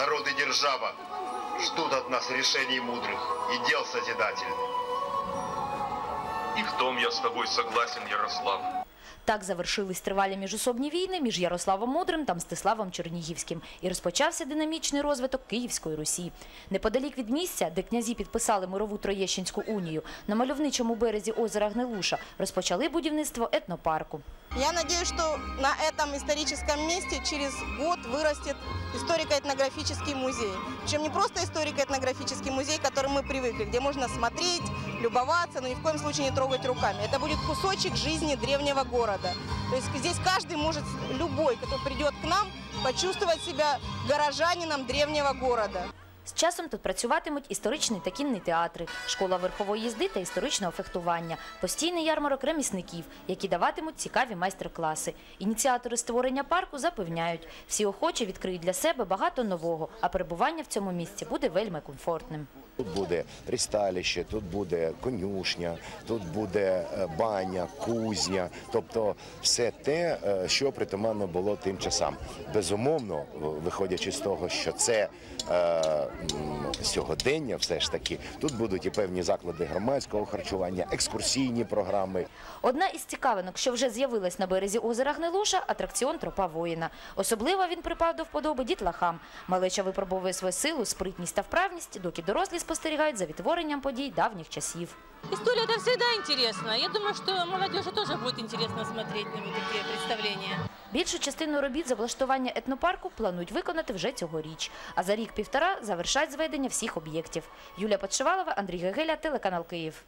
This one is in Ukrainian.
Народ и держава ждут от нас решений мудрых и дел созидательных. И в том я с тобой согласен, Ярослав. Так завершились тривалі міжособні війни між Ярославом Мудрим та Мстиславом Чернігівським і розпочався динамічний розвиток Київської Русі. Неподалік від місця, де князі підписали мирову Троєщинську унію, на мальовничому березі озера Гнилуша розпочали будівництво етнопарку. Я надеюсь, что на этом историческом месте через год вырастет историко-этнографический музей. Причем не просто историко-этнографический музей, к которому мы привыкли, где можно смотреть, любоваться, но ни в коем случае не трогать руками. Это будет кусочек жизни древнего города. То есть здесь каждый может, любой, кто придет к нам, почувствовать себя горожанином древнего города. Часом тут працюватимуть історичний та кінний театри, школа верхової їзди та історичного фехтування, постійний ярмарок ремісників, які даватимуть цікаві майстер-класи. Ініціатори створення парку запевняють, всі охочі відкриють для себе багато нового, а перебування в цьому місці буде вельми комфортним. Тут буде присталіще, тут буде конюшня, тут буде е, баня, кузня, тобто все те, е, що притаманно було тим часам. Безумовно, виходячи з того, що це е, сьогодення, все ж таки, тут будуть і певні заклади громадського харчування, екскурсійні програми. Одна із цікавинок, що вже з'явилась на березі озера Гнилуша – атракціон Тропа воїна. Особливо він припав до вподоби дітлахам. Малеча випробовує свою силу, спритність та вправність, доки дорослі спостерігають за відтворенням подій давніх часів. История это всегда интересно. Я думаю, что молодежи тоже будет интересно смотреть на вот такие представления. Більшу частину робіт з облаштування етнопарку планують виконати вже цьогоріч. А за рік-півтора завершать зведення всіх об'єктів. Юлія Подшивалова, Андрій Гегеля, телеканал Київ.